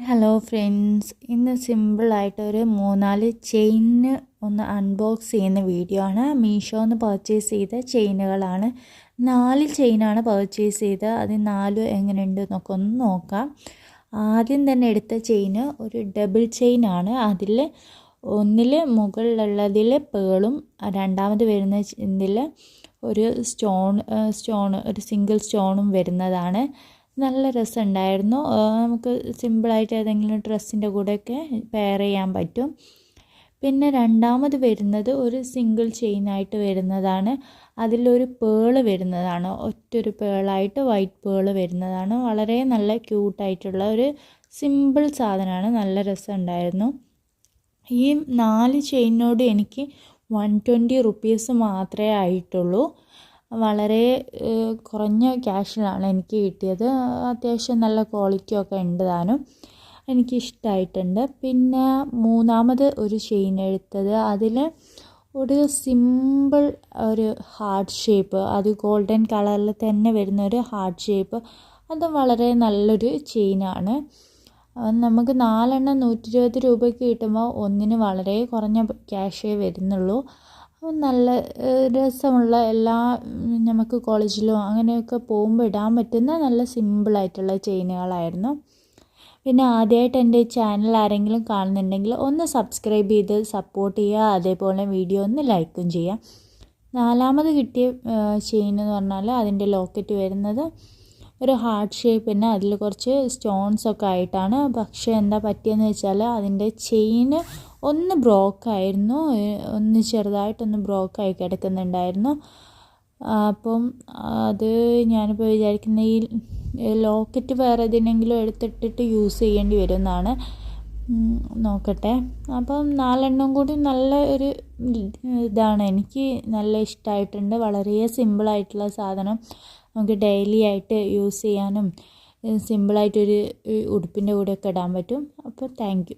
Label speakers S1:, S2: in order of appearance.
S1: Hello friends ഇന്ന് സിമ്പിളായിട്ട് ഒരു മൂന്നാൽ ചെയിന് ഒന്ന് അൺബോക്സ് ചെയ്യുന്ന വീഡിയോ ആണ്. മീഷോ മീഷോന്ന് പർച്ചേസ് ചെയ്ത ചെയിനുകളാണ്. നാല് ചെയിനാണ് പർച്ചേസ് ചെയ്തത്. അത് നാലും എങ്ങനെയുണ്ട് എന്നൊക്കെ ഒന്ന് നോക്കാം. ആദ്യം തന്നെ എടുത്ത ചെയിന് ഒരു ഡബിൾ ചെയിനാണ് അതിൽ ഒന്നിൽ മുകളിലുള്ളതിൽ പേളും രണ്ടാമത് വരുന്ന ഇതിൽ ഒരു സ്റ്റോൺ സ്റ്റോൺ ഒരു സിംഗിൾ സ്റ്റോണും വരുന്നതാണ്. നല്ല രസമുണ്ടായിരുന്നു. നമുക്ക് സിമ്പിളായിട്ട് ഏതെങ്കിലും ഡ്രസ്സിന്റെ കൂടെയൊക്കെ പെയർ ചെയ്യാൻ പറ്റും. പിന്നെ രണ്ടാമത് വരുന്നത് ഒരു സിംഗിൾ ചെയിനായിട്ട് വരുന്നതാണ്. അതിലൊരു പേൾ വരുന്നതാണ്. ഒറ്റൊരു പേളായിട്ട് വൈറ്റ് പേൾ വരുന്നതാണ്. വളരെ നല്ല ക്യൂട്ടായിട്ടുള്ള ഒരു സിമ്പിൾ സാധനമാണ്. നല്ല രസമുണ്ടായിരുന്നു. ഈ നാല് ചെയിനോട് എനിക്ക് വൺ ട്വന്റി റുപ്പീസ് മാത്രമേ ആയിട്ടുള്ളൂ. വളരെ കുറഞ്ഞ ക്യാഷിലാണ് എനിക്ക് കിട്ടിയത്. അത്യാവശ്യം നല്ല ക്വാളിറ്റിയൊക്കെ ഉണ്ട് താനും. എനിക്കിഷ്ടമായിട്ടുണ്ട് പിന്നെ മൂന്നാമത് ഒരു ചെയിൻ എടുത്തത്. അതിൽ ഒരു സിമ്പിൾ ഒരു ഹാർട്ട് ഷേപ്പ് അത് ഗോൾഡൻ കളറിൽ തന്നെ വരുന്ന ഒരു ഹാർട്ട് ഷേപ്പ്. അത് വളരെ നല്ലൊരു ചെയിനാണ്. നമുക്ക് നാലെണ്ണം നൂറ്റി ഇരുപത് രൂപയ്ക്ക് കിട്ടുമ്പോൾ ഒന്നിന് വളരെ കുറഞ്ഞ ക്യാഷേ വരുന്നുള്ളൂ. നല്ല രസമുള്ള എല്ലാ നമുക്ക് കോളേജിലോ അങ്ങനെയൊക്കെ പോകുമ്പോൾ ഇടാൻ പറ്റുന്ന നല്ല സിമ്പിളായിട്ടുള്ള ചെയിനുകളായിരുന്നു. പിന്നെ ആദ്യമായിട്ട് എന്റെ ചാനൽ ആരെങ്കിലും കാണുന്നുണ്ടെങ്കിൽ ഒന്ന് സബ്സ്ക്രൈബ് ചെയ്ത് സപ്പോർട്ട് ചെയ്യുക അതേപോലെ വീഡിയോ ഒന്ന് ലൈക്കും ചെയ്യുക. നാലാമത് കിട്ടിയ ചെയിൻ എന്ന് പറഞ്ഞാൽ അതിന്റെ ലോക്കറ്റ് വരുന്നത് ഒരു ഹാർട്ട് ഷേപ്പിന് അതിൽ കുറച്ച് സ്റ്റോൺസ് ഒക്കെ ആയിട്ടാണ്. പക്ഷേ എന്താ പറ്റിയെന്ന് വെച്ചാൽ അതിന്റെ ചെയിന് ഒന്ന് ബ്രോക്കായിരുന്നു ഒന്ന് ചെറുതായിട്ടൊന്ന് ബ്രോക്കായി കിടക്കുന്നുണ്ടായിരുന്നു. അപ്പം അത് ഞാനിപ്പോൾ വിചാരിക്കുന്ന ഈ ലോക്കറ്റ് വേറെ ഏതിനെങ്കിലും എടുത്തിട്ടിട്ട് യൂസ് ചെയ്യേണ്ടി വരുന്നതാണ് നോക്കട്ടെ. അപ്പം നാലെണ്ണം കൂടി നല്ല ഒരു ഇതാണ്. എനിക്ക് നല്ല ഇഷ്ടമായിട്ടുണ്ട് വളരെ സിമ്പിളായിട്ടുള്ള സാധനം. നമുക്ക് ഡെയിലി ആയിട്ട് യൂസ് ചെയ്യാനും സിമ്പിളായിട്ടൊരു ഉടുപ്പിന്റെ കൂടെയൊക്കെ ഇടാൻ പറ്റും. അപ്പോൾ താങ്ക്